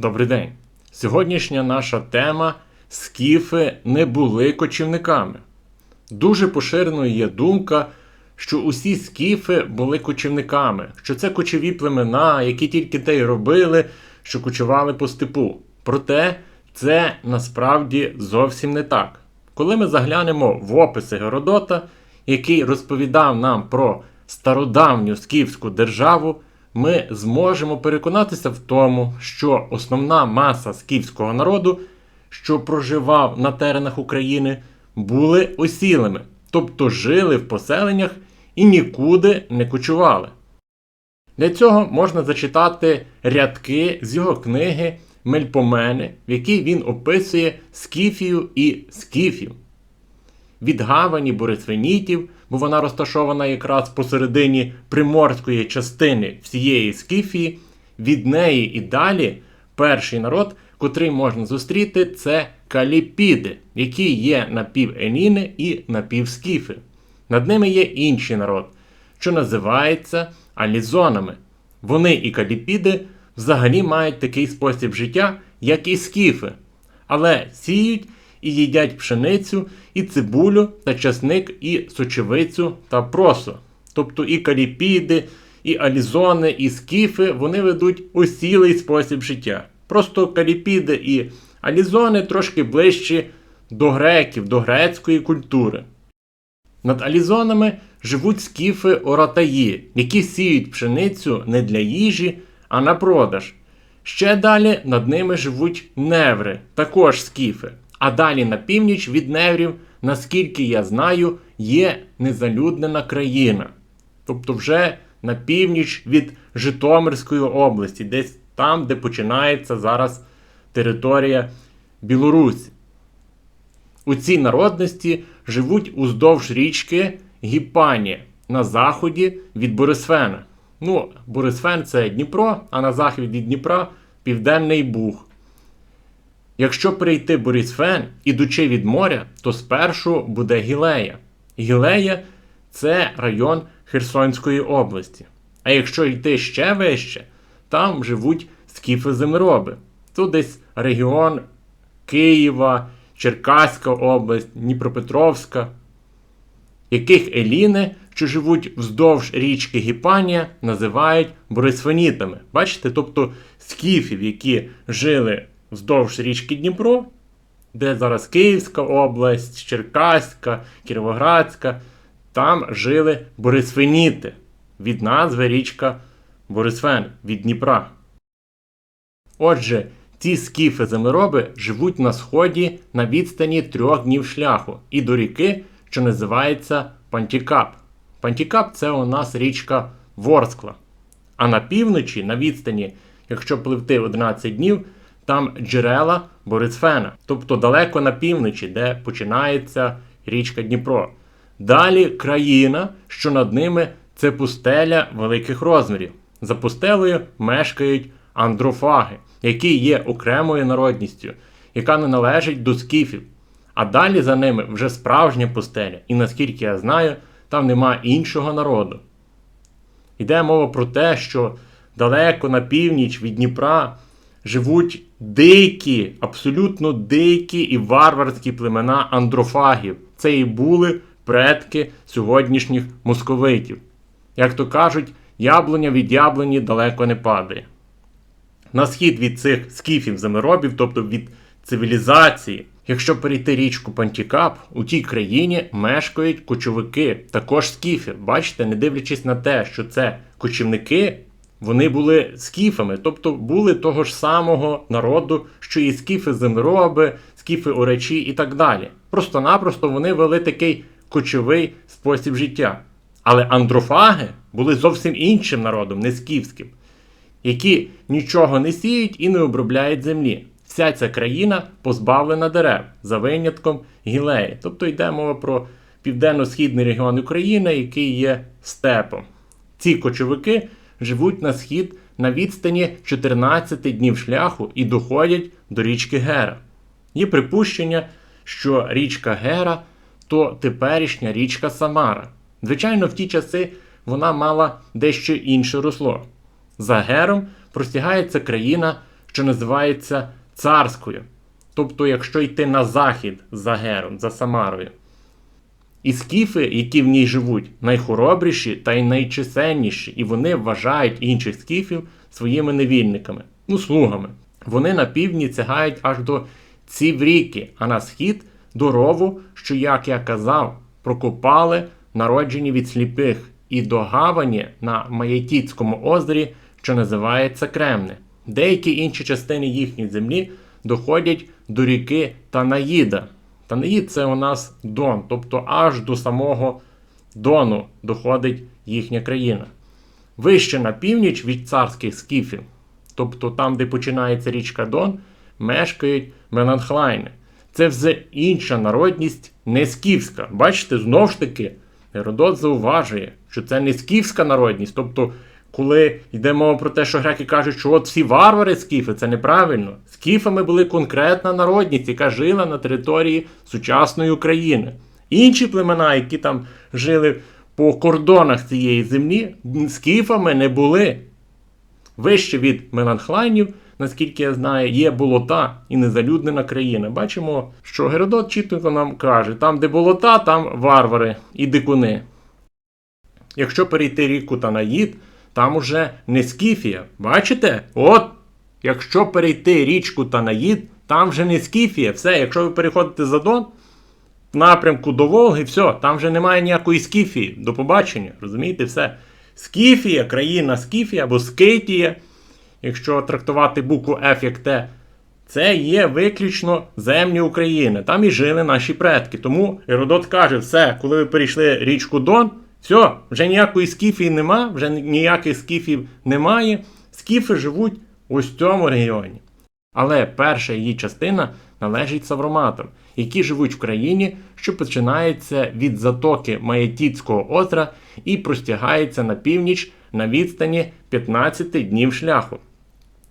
Добрий день. Сьогоднішня наша тема скіфи не були кочівниками. Дуже поширеною є думка, що усі скіфи були кочівниками, що це кочові племена, які тільки те й робили, що кочували по степу. Проте це насправді зовсім не так. Коли ми заглянемо в описи Геродота, який розповідав нам про стародавню скіфську державу, ми зможемо переконатися в тому, що основна маса скіфського народу, що проживав на теренах України, були осілими, тобто жили в поселеннях і нікуди не кочували. Для цього можна зачитати рядки з його книги Мельпомени, в якій він описує скіфію і скіфів. Від гавані Борисвенітів, бо вона розташована якраз посередині приморської частини всієї скіфії, від неї і далі перший народ, котрий можна зустріти, це каліпіди, які є напівеніни і напівскіфи. Над ними є інший народ, що називається алізонами. Вони і каліпіди взагалі мають такий спосіб життя, як і скіфи, але сіють і їдять пшеницю, і цибулю та часник, і сочевицю та просо. Тобто і каліпіди, і алізони, і скіфи вони ведуть осілий спосіб життя. Просто каліпіди і алізони трошки ближчі до греків, до грецької культури. Над алізонами живуть скіфи оратаї, які сіють пшеницю не для їжі, а на продаж. Ще далі над ними живуть неври, також скіфи. А далі на північ від неврів, наскільки я знаю, є незалюднена країна. Тобто вже на північ від Житомирської області, десь там, де починається зараз територія Білорусі. У цій народності живуть уздовж річки Гіпанія на заході від Борисфена. Ну, Борисфен це Дніпро, а на захід від Дніпра Південний Буг. Якщо перейти Борисфен, ідучи від моря, то спершу буде Гілея. Гілея це район Херсонської області. А якщо йти ще вище, там живуть скіфи-землероби. Тут десь регіон Києва, Черкаська область, Дніпропетровська, яких еліни, що живуть вздовж річки Гіпанія, називають борисфенітами. Бачите, тобто скіфів, які жили вздовж річки Дніпро, де зараз Київська область, Черкаська, Кіровоградська, там жили борисфеніти від назви річка Борисфен від Дніпра. Отже, ці скіфи землероби живуть на сході на відстані трьох днів шляху і до ріки, що називається Пантікап. Пантікап це у нас річка Ворскла. А на півночі, на відстані, якщо пливти 11 днів, там джерела Борисфена, тобто далеко на півночі, де починається річка Дніпро. Далі країна, що над ними це пустеля великих розмірів. За пустелею мешкають андрофаги, які є окремою народністю, яка не належить до скіфів. А далі за ними вже справжня пустеля, і наскільки я знаю, там нема іншого народу. Йде мова про те, що далеко на північ від Дніпра живуть дикі, абсолютно дикі і варварські племена андрофагів. Це і були предки сьогоднішніх московитів. Як то кажуть, яблуня від яблуні далеко не падає. На схід від цих скіфів землеробів, тобто від цивілізації, якщо перейти річку Пантікап, у тій країні мешкають кочовики, також скіфи. Бачите, не дивлячись на те, що це кочівники, вони були скіфами, тобто були того ж самого народу, що і скіфи землероби, скіфи оречі і так далі. Просто-напросто вони вели такий кочовий спосіб життя. Але андрофаги були зовсім іншим народом, не скіфським, які нічого не сіють і не обробляють землі. Вся ця країна позбавлена дерев за винятком гілеї. Тобто йде мова про південно-східний регіон України, який є степом. Ці кочовики живуть на схід на відстані 14 днів шляху і доходять до річки Гера. Є припущення, що річка Гера то теперішня річка Самара. Звичайно, в ті часи вона мала дещо інше русло. За Гером простягається країна, що називається царською. Тобто, якщо йти на захід за Гером, за Самарою. І скіфи, які в ній живуть, найхоробріші та й найчисельніші, і вони вважають інших скіфів своїми невільниками, ну, слугами. Вони на півдні цягають аж до Цівріки, а на схід до рову, що, як я казав, прокопали народжені від сліпих, і до гавані на Маєтіцькому озері, що називається Кремне. Деякі інші частини їхньої землі доходять до ріки Танаїда. Танаїд це у нас Дон, тобто аж до самого Дону доходить їхня країна. Вище на північ від царських скіфів, тобто там, де починається річка Дон, мешкають Менанхлайни. Це вже інша народність, не скіфська. Бачите, знову ж таки, Геродот зауважує, що це не скіфська народність. Тобто, коли йде мова про те, що греки кажуть, що от всі варвари скіфи, це неправильно. Скіфами були конкретна народність, яка жила на території сучасної України. Інші племена, які там жили по кордонах цієї землі, скіфами не були. Вище від Меланхлайнів, наскільки я знаю, є болота і незалюднена країна. Бачимо, що Геродот чітко нам каже: там, де болота, там варвари і дикуни. Якщо перейти ріку Танаїд, там уже не Скіфія. Бачите? От, якщо перейти річку Танаїд, там вже не Скіфія. Все, якщо ви переходите за Дон, в напрямку до Волги, все, там вже немає ніякої Скіфії. До побачення, розумієте, все. Скіфія, країна Скіфія або Скейтія, якщо трактувати букву F як Т, це є виключно землі України. Там і жили наші предки. Тому Іродот каже, все, коли ви перейшли річку Дон, все, вже ніякої скіфії нема, вже ніяких скіфів немає. Скіфи живуть ось цьому регіоні. Але перша її частина належить савроматам, які живуть в країні, що починається від затоки Маєтіцького озера і простягається на північ на відстані 15 днів шляху.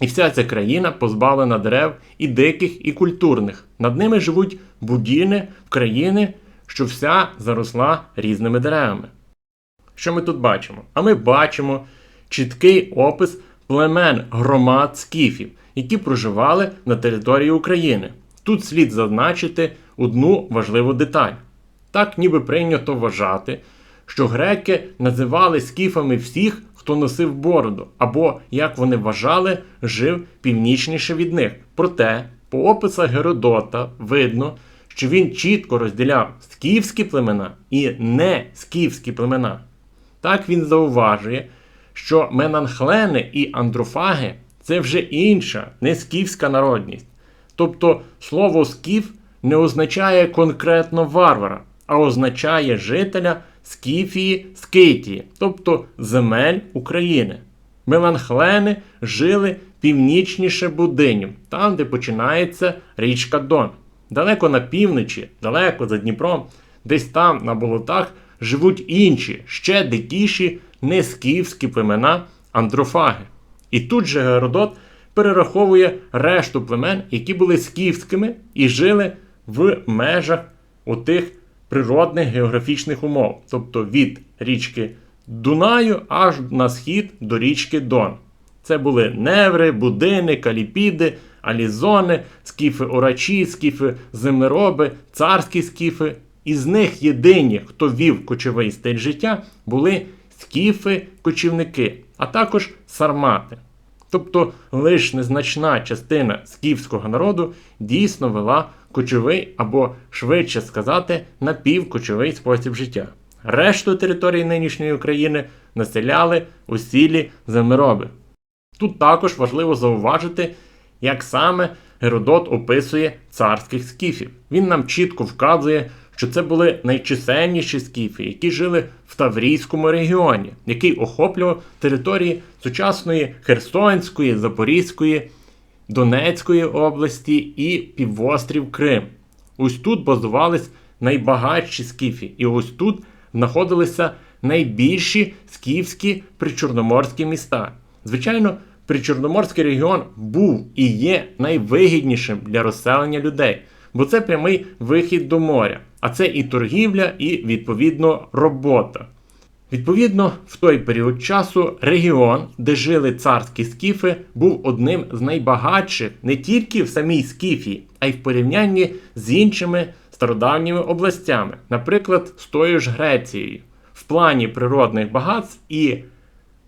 І вся ця країна позбавлена дерев і диких, і культурних. Над ними живуть будіни в країни, що вся заросла різними деревами. Що ми тут бачимо? А ми бачимо чіткий опис племен громад скіфів, які проживали на території України. Тут слід зазначити одну важливу деталь. Так ніби прийнято вважати, що греки називали скіфами всіх, хто носив бороду, або, як вони вважали, жив північніше від них. Проте, по описах Геродота видно, що він чітко розділяв скіфські племена і не скіфські племена. Так він зауважує, що менанхлени і андрофаги це вже інша, не скіфська народність. Тобто слово скіф не означає конкретно варвара, а означає жителя Скіфії Скитії, тобто земель України. Меланхлени жили північніше Будинів, там, де починається річка Дон. Далеко на півночі, далеко за Дніпром, десь там на болотах живуть інші, ще дикіші, не скіфські племена андрофаги. І тут же Геродот перераховує решту племен, які були скіфськими і жили в межах отих природних географічних умов, тобто від річки Дунаю аж на схід до річки Дон. Це були Неври, Будини, Каліпіди, Алізони, скіфи орачі, скіфи землероби, царські скіфи. Із них єдині, хто вів кочовий стиль життя, були скіфи-кочівники, а також сармати. Тобто лише незначна частина скіфського народу дійсно вела кочовий або, швидше сказати, напівкочовий спосіб життя. Решту території нинішньої України населяли усілі землероби. Тут також важливо зауважити, як саме Геродот описує царських скіфів. Він нам чітко вказує, що це були найчисельніші скіфи, які жили в Таврійському регіоні, який охоплював території сучасної Херсонської, Запорізької, Донецької області і півострів Крим. Ось тут базувались найбагатші скіфи, і ось тут знаходилися найбільші скіфські причорноморські міста. Звичайно, Причорноморський регіон був і є найвигіднішим для розселення людей, бо це прямий вихід до моря, а це і торгівля, і відповідно робота. Відповідно, в той період часу регіон, де жили царські скіфи, був одним з найбагатших не тільки в самій Скіфії, а й в порівнянні з іншими стародавніми областями, наприклад, з тою ж Грецією. В плані природних багатств і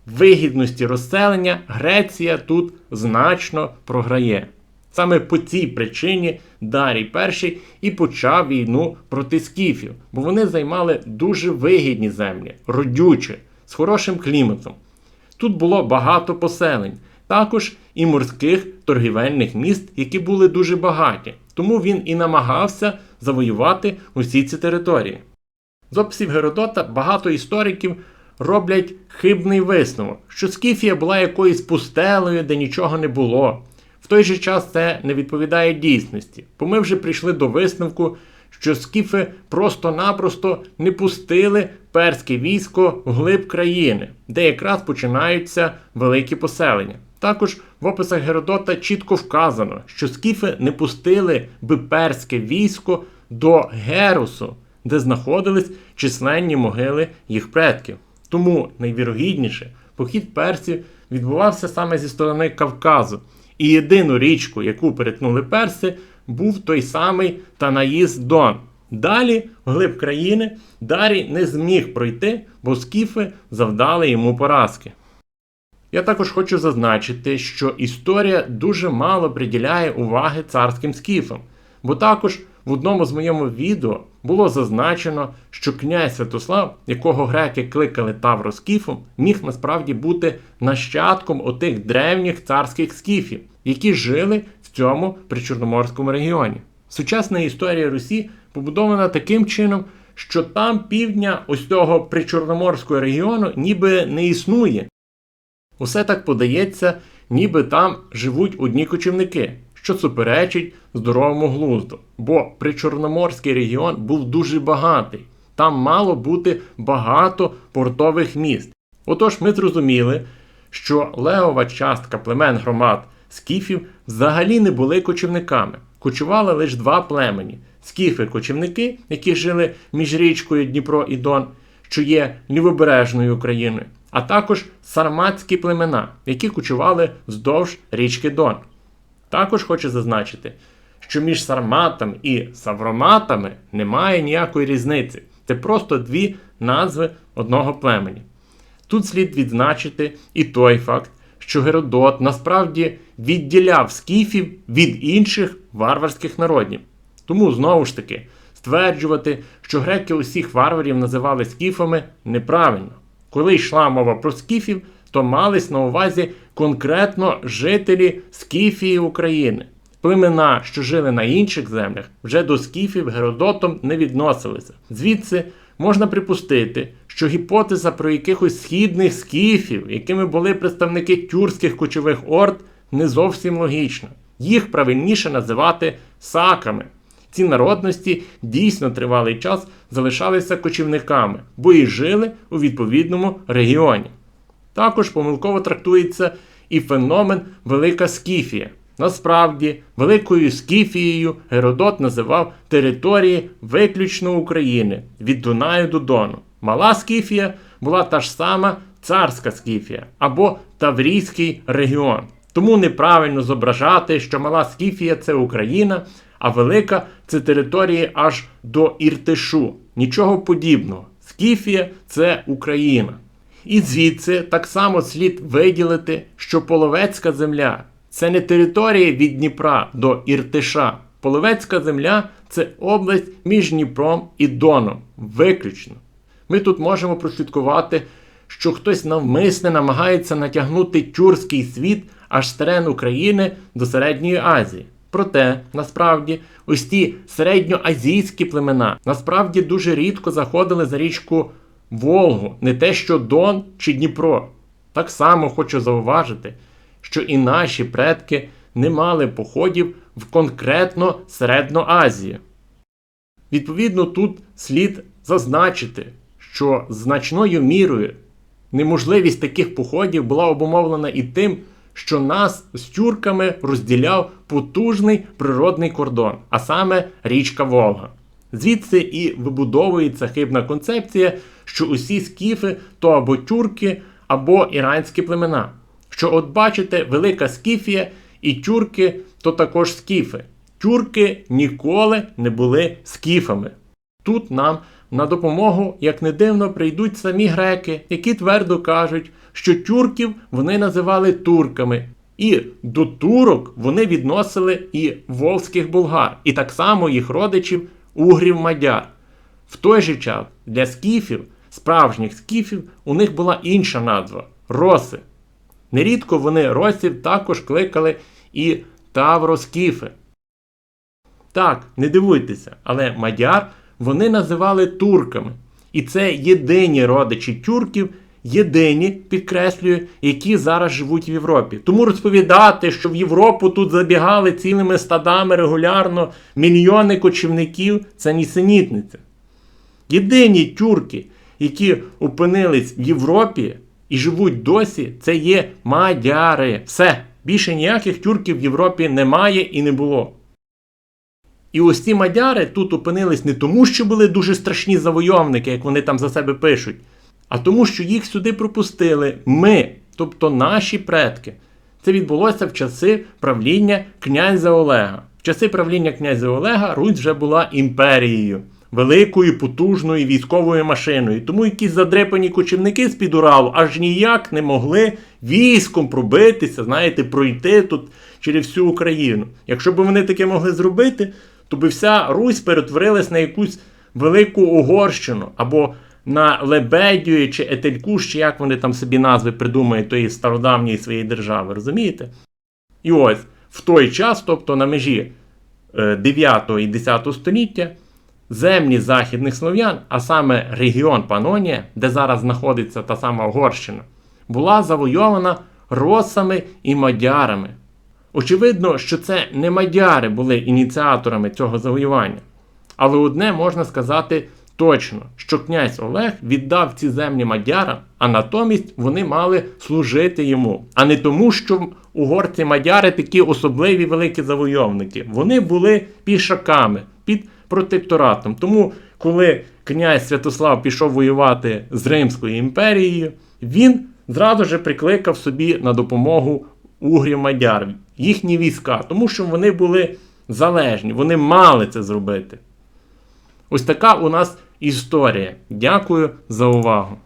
вигідності розселення Греція тут значно програє. Саме по цій причині Дарій І і почав війну проти скіфів, бо вони займали дуже вигідні землі, родючі, з хорошим кліматом. Тут було багато поселень, також і морських торгівельних міст, які були дуже багаті. Тому він і намагався завоювати усі ці території. З описів Геродота багато істориків роблять хибний висновок, що Скіфія була якоюсь пустелею, де нічого не було. Той же час це не відповідає дійсності, бо ми вже прийшли до висновку, що скіфи просто-напросто не пустили перське військо глиб країни, де якраз починаються великі поселення. Також в описах Геродота чітко вказано, що скіфи не пустили би перське військо до Герусу, де знаходились численні могили їх предків. Тому найвірогідніше похід персів відбувався саме зі сторони Кавказу. І єдину річку, яку перетнули перси, був той самий Танаїс Дон. Далі, глиб країни, Дарій не зміг пройти, бо скіфи завдали йому поразки. Я також хочу зазначити, що історія дуже мало приділяє уваги царським скіфам, бо також в одному з моєму відео було зазначено, що князь Святослав, якого греки кликали Тавроскіфом, міг насправді бути нащадком отих древніх царських скіфів, які жили в цьому причорноморському регіоні. Сучасна історія Русі побудована таким чином, що там півдня ось цього причорноморського регіону ніби не існує. Усе так подається, ніби там живуть одні кочівники що суперечить здоровому глузду. Бо причорноморський регіон був дуже багатий. Там мало бути багато портових міст. Отож, ми зрозуміли, що левова частка племен громад скіфів взагалі не були кочівниками. Кочували лише два племені: скіфи-кочівники, які жили між річкою Дніпро і Дон, що є лівобережною Україною, а також сарматські племена, які кочували вздовж річки Дон. Також хочу зазначити, що між сарматами і савроматами немає ніякої різниці. Це просто дві назви одного племені. Тут слід відзначити і той факт, що Геродот насправді відділяв скіфів від інших варварських народів. Тому, знову ж таки, стверджувати, що греки усіх варварів називали скіфами, неправильно. Коли йшла мова про скіфів, то мались на увазі конкретно жителі Скіфії України. Племена, що жили на інших землях, вже до скіфів Геродотом не відносилися. Звідси можна припустити, що гіпотеза про якихось східних скіфів, якими були представники тюркських кочових орд, не зовсім логічна. Їх правильніше називати саками. Ці народності дійсно тривалий час залишалися кочівниками, бо і жили у відповідному регіоні. Також помилково трактується і феномен Велика Скіфія. Насправді, Великою Скіфією Геродот називав території виключно України від Дунаю до Дону. Мала Скіфія була та ж сама царська Скіфія або Таврійський регіон. Тому неправильно зображати, що Мала Скіфія це Україна, а Велика це території аж до Іртишу. Нічого подібного. Скіфія це Україна. І звідси так само слід виділити, що Половецька земля це не територія від Дніпра до Іртиша. Половецька земля це область між Дніпром і Доном. Виключно. Ми тут можемо прослідкувати, що хтось навмисне намагається натягнути тюркський світ аж з терен України до Середньої Азії. Проте, насправді, ось ті середньоазійські племена насправді дуже рідко заходили за річку Волгу, не те, що Дон чи Дніпро. Так само хочу зауважити, що і наші предки не мали походів в конкретно Середну Азію. Відповідно, тут слід зазначити, що значною мірою неможливість таких походів була обумовлена і тим, що нас з тюрками розділяв потужний природний кордон, а саме річка Волга. Звідси і вибудовується хибна концепція, що усі скіфи то або тюрки, або іранські племена. Що, от бачите, велика скіфія і тюрки то також скіфи. Тюрки ніколи не були скіфами. Тут нам на допомогу, як не дивно, прийдуть самі греки, які твердо кажуть, що тюрків вони називали турками, і до турок вони відносили і волзьких булгар, і так само їх родичів угрів мадяр. В той же час для скіфів, справжніх скіфів, у них була інша назва роси. Нерідко вони росів також кликали і тавроскіфи. Так, не дивуйтеся, але мадяр вони називали турками. І це єдині родичі тюрків, єдині, підкреслюю, які зараз живуть в Європі. Тому розповідати, що в Європу тут забігали цілими стадами регулярно мільйони кочівників, це нісенітниця. Єдині тюрки, які опинились в Європі і живуть досі, це є мадяри. Все. Більше ніяких тюрків в Європі немає і не було. І ось ці мадяри тут опинились не тому, що були дуже страшні завойовники, як вони там за себе пишуть, а тому, що їх сюди пропустили ми, тобто наші предки. Це відбулося в часи правління князя Олега. В часи правління князя Олега Русь вже була імперією, великою потужною військовою машиною. Тому якісь задрепані кочівники з під Уралу аж ніяк не могли військом пробитися, знаєте, пройти тут через всю Україну. Якщо б вони таке могли зробити, то би вся Русь перетворилась на якусь велику Угорщину або на Лебедію чи Етелькуш, чи як вони там собі назви придумають тої стародавньої своєї держави, розумієте? І ось в той час, тобто на межі е, 9 і 10 століття, землі західних слов'ян, а саме регіон Панонія, де зараз знаходиться та сама Угорщина, була завойована росами і мадярами. Очевидно, що це не мадяри були ініціаторами цього завоювання. Але одне можна сказати точно, що князь Олег віддав ці землі мадярам, а натомість вони мали служити йому. А не тому, що угорці мадяри такі особливі великі завойовники. Вони були пішаками під протекторатом. Тому, коли князь Святослав пішов воювати з Римською імперією, він зразу же прикликав собі на допомогу угрів мадяр, їхні війська, тому що вони були залежні, вони мали це зробити. Ось така у нас історія. Дякую за увагу.